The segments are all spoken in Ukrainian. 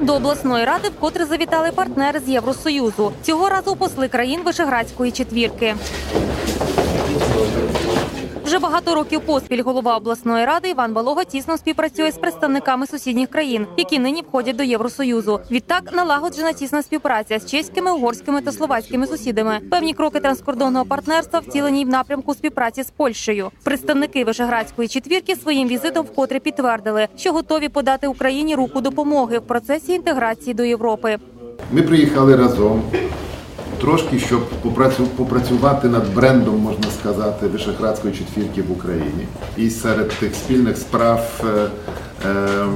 До обласної ради вкотре завітали партнери з Євросоюзу. Цього разу посли країн Вишеградської четвірки. Вже багато років поспіль голова обласної ради Іван Балога тісно співпрацює з представниками сусідніх країн, які нині входять до Євросоюзу. Відтак налагоджена тісна співпраця з чеськими, угорськими та словацькими сусідами. Певні кроки транскордонного партнерства втілені в напрямку співпраці з Польщею. Представники Вишеградської четвірки своїм візитом вкотре підтвердили, що готові подати Україні руку допомоги в процесі інтеграції до Європи. Ми приїхали разом трошки, щоб попрацю- попрацювати над брендом, можна сказати, Вишеградської четвірки в Україні. І серед тих спільних справ е, е,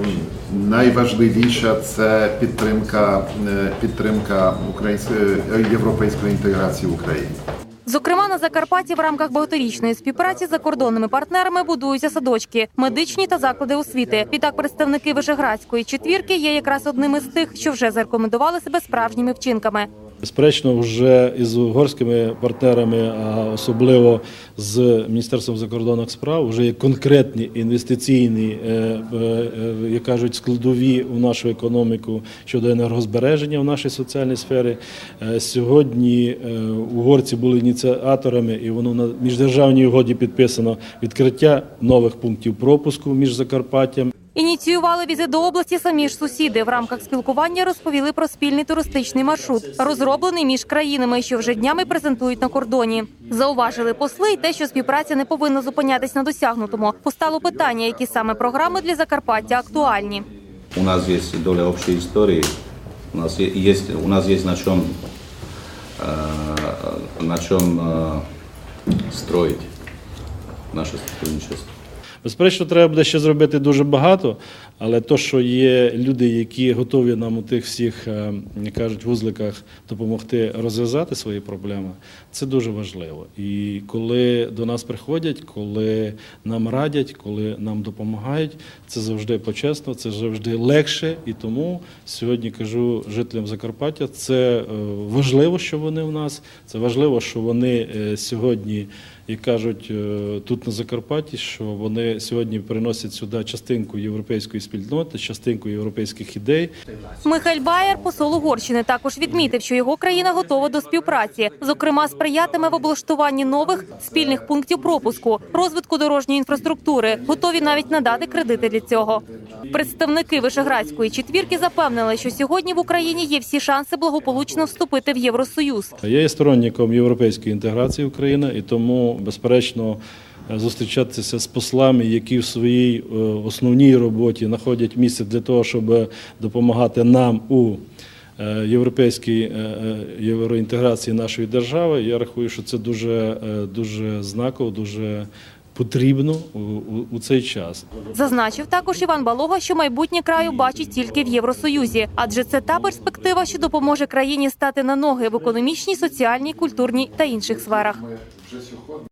найважливіша це підтримка, е, підтримка української європейської інтеграції в Україні. Зокрема, на Закарпатті в рамках багаторічної співпраці з закордонними партнерами будуються садочки, медичні та заклади освіти. Відтак, представники Вишеградської четвірки є якраз одним із тих, що вже зарекомендували себе справжніми вчинками. Безперечно, вже із угорськими партнерами, а особливо з Міністерством закордонних справ, вже є конкретні інвестиційні, е, е, е, як кажуть, складові в нашу економіку щодо енергозбереження в нашій соціальній сфері. Сьогодні угорці були ініціаторами, і воно на міждержавній угоді підписано відкриття нових пунктів пропуску між Закарпаттям Ініціювали візит до області самі ж сусіди. В рамках спілкування розповіли про спільний туристичний маршрут, розроблений між країнами, що вже днями презентують на кордоні. Зауважили посли й те, що співпраця не повинна зупинятись на досягнутому. Постало питання, які саме програми для Закарпаття актуальні. У нас есть доля общей истории, у нас е- есть, у нас есть на чем, э, на чем э, строить наше сотрудничество. Безперечно, треба буде ще зробити дуже багато, але то, що є люди, які готові нам у тих всіх, е, як кажуть, вузликах допомогти розв'язати свої проблеми, це дуже важливо. І коли до нас приходять, коли нам радять, коли нам допомагають, це завжди почесно, це завжди легше. І тому сьогодні кажу жителям Закарпаття, це е, важливо, що вони в нас, це важливо, що вони е, сьогодні як кажуть е, тут на Закарпатті, що вони сьогодні приносять сюди частинку європейської спільноти, частинку європейських ідей. Михайль Баєр, посол Угорщини, також відмітив, що його країна готова до співпраці. Зокрема, сприятиме в облаштуванні нових спільних пунктів пропуску, розвитку дорожньої інфраструктури. Готові навіть надати кредити для цього. Представники Вишеградської четвірки запевнили, що сьогодні в Україні є всі шанси благополучно вступити в Євросоюз. Я є сторонником європейської інтеграції України, і тому, безперечно, зустрічатися з послами, які в своїй е, основній роботі знаходять місце для того, щоб допомагати нам у е, європейській е, е, євроінтеграції нашої держави. Я рахую, що це дуже, е, дуже знаково, дуже потрібно у, у, у цей час. Зазначив також Іван Балога, що майбутнє краю бачить тільки в Євросоюзі, адже це та перспектива, що допоможе країні стати на ноги в економічній, соціальній, культурній та інших сферах.